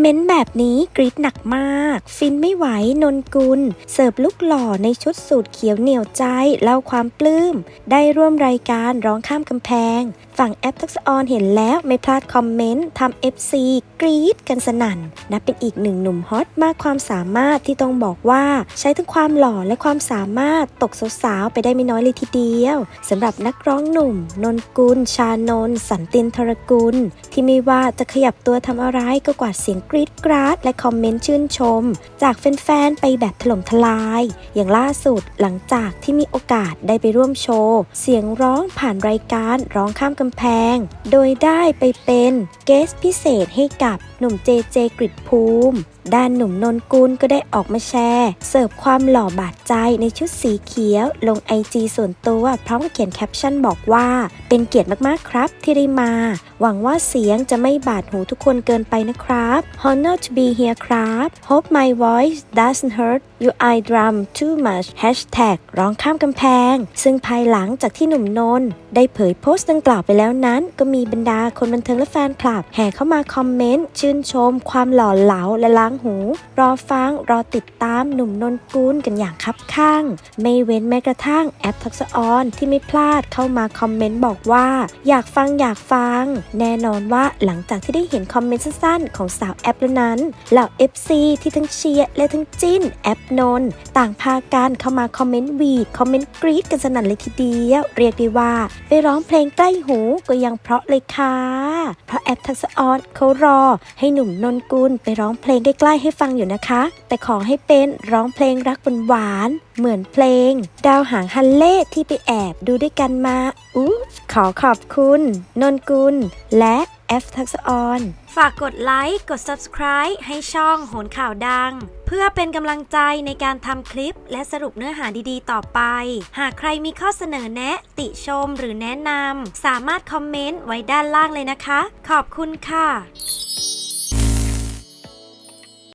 เม้นแบบนี้กรีดหนักมาก ฟินไม่ไหวนนกุล เสิร์ฟลูกหล่อในชุดสูทเขียวเหนียวใจเล่าความปลื้ม ได้ร่วมรายการร้องข้ามกำแพง ฝั่งแอปทักษออนเห็นแล้วไม่พลาดคอมเมนต์ทำ FC กรี๊ดกันสนั่น นับเป็นอีกหนึ่งหนุ่มฮอตมากความสามารถที่ต้องบอกว่า ใช้ทั้งความหล่อและความสามารถตกสาวๆไปได้ไม่น้อยเลยทีเดียวสำหรับนักร้องหนุ่ม นนกุล ชานนสันตินทรกุล ที่ไม่ว่าจะขยับตัวทำอะไรก็กวาดเสียงกรี๊ดกราดและคอมเมนต์ชื่นชม จากแฟนๆไปแบบถล่มทลาย อย่างล่าสุดหลังจากที่มีโอกาสได้ไปร่วมโชว์ เสียงร้องผ่านรายการร้องข้ามกำแพง โดยได้ไปเป็นเกสพิเศษให้กับหนุ่มเจเจกริดภูมิ ด้านหนุ่มนนกุลก็ได้ออกมาแชร์ เสิร์ฟความหล่อบาดใจในชุดสีเขียว ลงไอจีส่วนตัวพร้อมกับเขียนแคปชั่นบอกว่า เป็นเกียรติมากๆครับที่ได้มา หวังว่าเสียงจะไม่บาดหูทุกคนเกินไปนะครับ Honor to be here ครับ Hope my voice doesn't hurt you I drum too much Hashtag ร้องข้ามกำแพง ซึ่งภายหลังจากที่หนุ่มนนได้เผยโพสต์ดังกล่าวไปแล้วนั้น ก็มีบรรดาคนบันเทิงและแฟนคลับ แห่เข้ามาคอมเมนต์ ชื่นชม ความหล่อเหลาและล้างหู รอฟัง รอติดตามหนุ่มนนกุลกันอย่างคับข้าง ไม่เว้นแม้กระทั่งแอปทักษะออนที่ไม่พลาดเข้ามาคอมเมนต์บอกว่า อยากฟังอยากฟังแน่นอนว่าหลังจากที่ได้เห็นคอมเมนต์สั้นๆ ของสาวแอปแล้วนั้นเหล่า FC ที่ทั้งเชียร์และทั้งจิ้นแอปนนท์ต่างพากันเข้ามาคอมเมนต์วีดคอมเมนต์กรี๊ดกันสนั่นเลยทีเดียว เรียกได้ว่าไปร้องเพลงใกล้หูก็ยังเพราะเลยค่ะ เพราะแอปทักษะออนเขารอ ให้หนุ่มนนกุลไปร้องเพลงใกล้ๆให้ฟังอยู่นะคะ แต่ขอให้เป็นร้องเพลงรักหวานๆเหมือนเพลง ดาวหางฮันเล่ที่ไปแอบดูด้วยกันมาอุ๊ขอขอบคุณ นนกุล และแอฟทักษออนฝากกดไลค์ กด subscribe ให้ช่องโหนข่าวดัง เพื่อเป็นกำลังใจในการทำคลิปและสรุปเนื้อหาดีๆ ต่อไป หากใครมีข้อเสนอแนะ ติชมหรือแนะนำสามารถคอมเมนต์ไว้ด้านล่างเลยนะคะ ขอบคุณค่ะ